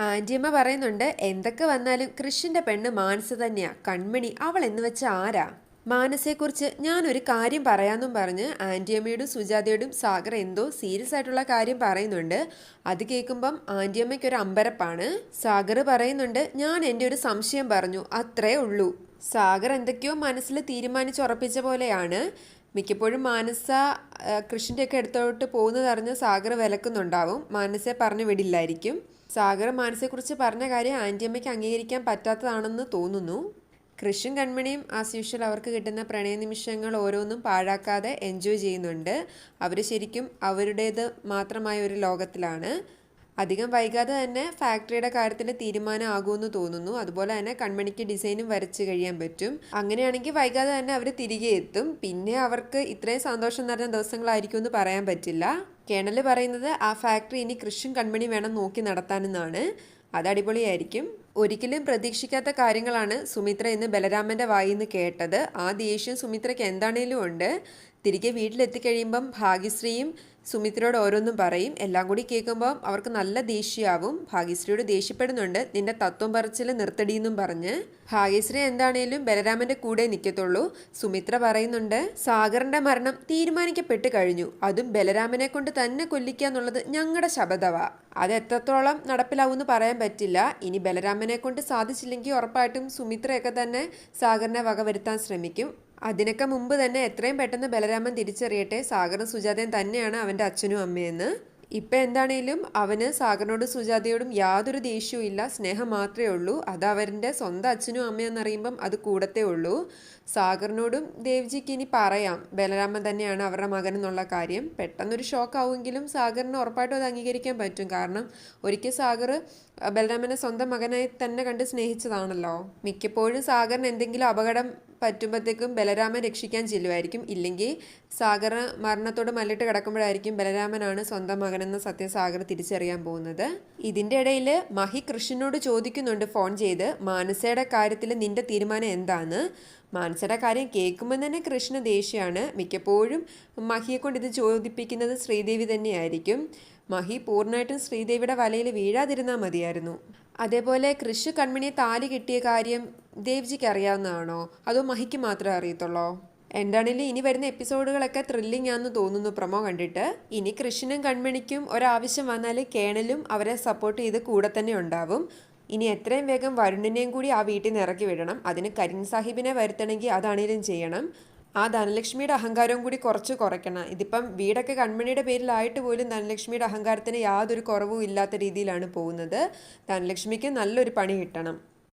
ആന്റിയമ്മ പറയുന്നുണ്ട് എന്തൊക്കെ വന്നാലും കൃഷിന്റെ പെണ്ണ് മാനസ തന്നെയാ. കൺമണി അവൾ എന്ന് വെച്ച ആരാ? മാനസയെക്കുറിച്ച് ഞാനൊരു കാര്യം പറയാമെന്നും പറഞ്ഞ് ആന്റിയമ്മയോടും സുജാതയോടും സാഗർ എന്തോ സീരിയസ് ആയിട്ടുള്ള കാര്യം പറയുന്നുണ്ട്. അത് കേൾക്കുമ്പം ആന്റിയമ്മയ്ക്ക് ഒരു അമ്പരപ്പാണ്. സാഗർ പറയുന്നുണ്ട് ഞാൻ എന്റെ ഒരു സംശയം പറഞ്ഞു. അത്രേ ഉള്ളൂ. സാഗർ എന്തൊക്കെയോ മനസ്സിൽ തീരുമാനിച്ചുറപ്പിച്ച പോലെയാണ്. മിക്കപ്പോഴും മാനസ കൃഷിന്റെയൊക്കെ അടുത്തോട്ട് പോകുന്നത് അറിഞ്ഞ് സാഗർ വിലക്കുന്നുണ്ടാവും. മാനസയെ പറഞ്ഞു വിടില്ലായിരിക്കും. സാഗർ മാനസയെക്കുറിച്ച് പറഞ്ഞ കാര്യം ആന്റിയമ്മയ്ക്ക് അംഗീകരിക്കാൻ പറ്റാത്തതാണെന്ന് തോന്നുന്നു. കൃഷും കൺമണിയും ആസ് യൂഷ്വൽ അവർക്ക് കിട്ടുന്ന പ്രണയ നിമിഷങ്ങൾ ഓരോന്നും പാഴാക്കാതെ എൻജോയ് ചെയ്യുന്നുണ്ട്. അവർ ശരിക്കും അവരുടേത് മാത്രമായ ഒരു ലോകത്തിലാണ്. അധികം വൈകാതെ തന്നെ ഫാക്ടറിയുടെ കാര്യത്തിൽ തീരുമാനമാകുമെന്ന് തോന്നുന്നു. അതുപോലെ തന്നെ കൺമണിക്ക് ഡിസൈനും വരച്ച് കഴിയാൻ പറ്റും. അങ്ങനെയാണെങ്കിൽ വൈകാതെ തന്നെ അവർ തിരികെ എത്തും. പിന്നെ അവർക്ക് ഇത്രയും സന്തോഷം നിറഞ്ഞ ദിവസങ്ങളായിരിക്കും എന്ന് പറയാൻ പറ്റില്ല. കേണൽ പറയുന്നത് ആ ഫാക്ടറി ഇനി കൃഷും കൺമണി വേണം നോക്കി നടത്താനെന്നാണ്. അത് അടിപൊളിയായിരിക്കും. ഒരിക്കലും പ്രതീക്ഷിക്കാത്ത കാര്യങ്ങളാണ് സുമിത്ര ഇന്ന് ബലരാമന്റെ വായിൽ നിന്ന് കേട്ടത്. ആ ദേഷ്യം സുമിത്രയ്ക്ക് എന്താണേലും ഉണ്ട്. തിരികെ വീട്ടിലെത്തിക്കഴിയുമ്പം ഭാഗ്യശ്രീയും സുമിത്രയോട് ഓരോന്നും പറയും. എല്ലാം കൂടി കേൾക്കുമ്പോൾ അവർക്ക് നല്ല ദേഷ്യമാവും. ഭാഗ്യശ്രീയോട് ദേഷ്യപ്പെടുന്നുണ്ട്. നിന്റെ തത്വം പറച്ചിൽ നിർത്തടിയെന്നും പറഞ്ഞ് ഭാഗ്യശ്രീ എന്താണേലും ബലരാമന്റെ കൂടെ നിൽക്കത്തുള്ളൂ സുമിത്ര പറയുന്നുണ്ട് സാഗറിന്റെ മരണം തീരുമാനിക്കപ്പെട്ട് കഴിഞ്ഞു. അതും ബലരാമനെ കൊണ്ട് തന്നെ കൊല്ലിക്കുക എന്നുള്ളത് ഞങ്ങളുടെ ശബദവാ അത് എത്രത്തോളം നടപ്പിലാവുമെന്ന് പറയാൻ പറ്റില്ല. ഇനി ബലരാമനെ കൊണ്ട് സാധിച്ചില്ലെങ്കിൽ ഉറപ്പായിട്ടും സുമിത്രയൊക്കെ തന്നെ സാഗറിനെ വകവരുത്താൻ ശ്രമിക്കും. അതിനൊക്കെ മുമ്പ് തന്നെ എത്രയും പെട്ടെന്ന് ബലരാമൻ തിരിച്ചറിയട്ടെ. സാഗറും സുജാതയും തന്നെയാണ് അവന്റെ അച്ഛനും അമ്മയെന്ന്. ഇപ്പം എന്താണേലും അവന് സാഗറിനോടും സുജാതയോടും യാതൊരു ദേഷ്യവും ഇല്ല. സ്നേഹം മാത്രമേ ഉള്ളൂ. അത് അവരുടെ സ്വന്തം അച്ഛനും അമ്മയെന്നറിയുമ്പം അത് കൂടത്തേ ഉള്ളൂ. സാഗറിനോടും ദേവ്ജിക്ക് ഇനി പറയാം. ബലരാമൻ തന്നെയാണ് അവരുടെ മകൻ എന്നുള്ള കാര്യം. പെട്ടെന്നൊരു ഷോക്ക് ആവുമെങ്കിലും സാഗറിന് ഉറപ്പായിട്ടും അത് അംഗീകരിക്കാൻ പറ്റും. കാരണം ഒരിക്കൽ സാഗർ ബലരാമനെ സ്വന്തം മകനായി തന്നെ കണ്ട് സ്നേഹിച്ചതാണല്ലോ. മിക്കപ്പോഴും സാഗറിന് എന്തെങ്കിലും അപകടം പറ്റുമ്പോഴത്തേക്കും ബലരാമൻ രക്ഷിക്കാൻ ചെല്ലുമായിരിക്കും. ഇല്ലെങ്കിൽ സാഗർ മരണത്തോട് മല്ലിട്ട് കിടക്കുമ്പോഴായിരിക്കും ബലരാമനാണ് സ്വന്തം മകനെന്ന സത്യം സാഗർ തിരിച്ചറിയാൻ പോകുന്നത്. ഇതിന്റെ ഇടയിൽ മഹി കൃഷ്ണനോട് ചോദിക്കുന്നുണ്ട് ഫോൺ ചെയ്ത് മാനസയുടെ കാര്യത്തിൽ നിന്റെ തീരുമാനം എന്താണ്? മാനസയുടെ കാര്യം കേൾക്കുമ്പോൾ തന്നെ കൃഷ്ണ ദേഷ്യമാണ്. മിക്കപ്പോഴും മഹിയെ കൊണ്ട് ഇത് ചോദിപ്പിക്കുന്നത് ശ്രീദേവി തന്നെയായിരിക്കും. മഹി പൂർണമായിട്ടും ശ്രീദേവിയുടെ വലയിൽ വീഴാതിരുന്നാൽ മതിയായിരുന്നു. അതേപോലെ കൃഷി കൺമണിയെ താലി കിട്ടിയ കാര്യം ദേവ്ജിക്ക് അറിയാവുന്നതാണോ? അതോ മഹിക്ക് മാത്രമേ അറിയത്തുള്ളോ? എന്താണെങ്കിലും ഇനി വരുന്ന എപ്പിസോഡുകളൊക്കെ ത്രില്ലിംഗ് ആണെന്ന് തോന്നുന്നു പ്രൊമോ കണ്ടിട്ട്. ഇനി കൃഷ്ണനും കൺമണിക്കും ഒരാവശ്യം വന്നാൽ കേണലും അവരെ സപ്പോർട്ട് ചെയ്ത് കൂടെ തന്നെ ഉണ്ടാവും. ഇനി എത്രയും വേഗം വരുണിനെയും കൂടി ആ വീട്ടിൽ നിന്ന് ഇറക്കി വിടണം. അതിന് കരിൻ സാഹിബിനെ വരുത്തണമെങ്കിൽ അതാണേലും ചെയ്യണം. ആ ധനലക്ഷ്മിയുടെ അഹങ്കാരവും കൂടി കുറച്ച് കുറയ്ക്കണം. ഇതിപ്പം വീടൊക്കെ കൺമണിയുടെ പേരിലായിട്ട് പോലും ധനലക്ഷ്മിയുടെ അഹങ്കാരത്തിന് യാതൊരു കുറവും ഇല്ലാത്ത രീതിയിലാണ് പോകുന്നത്. ധനലക്ഷ്മിക്ക് നല്ലൊരു പണി കിട്ടണം.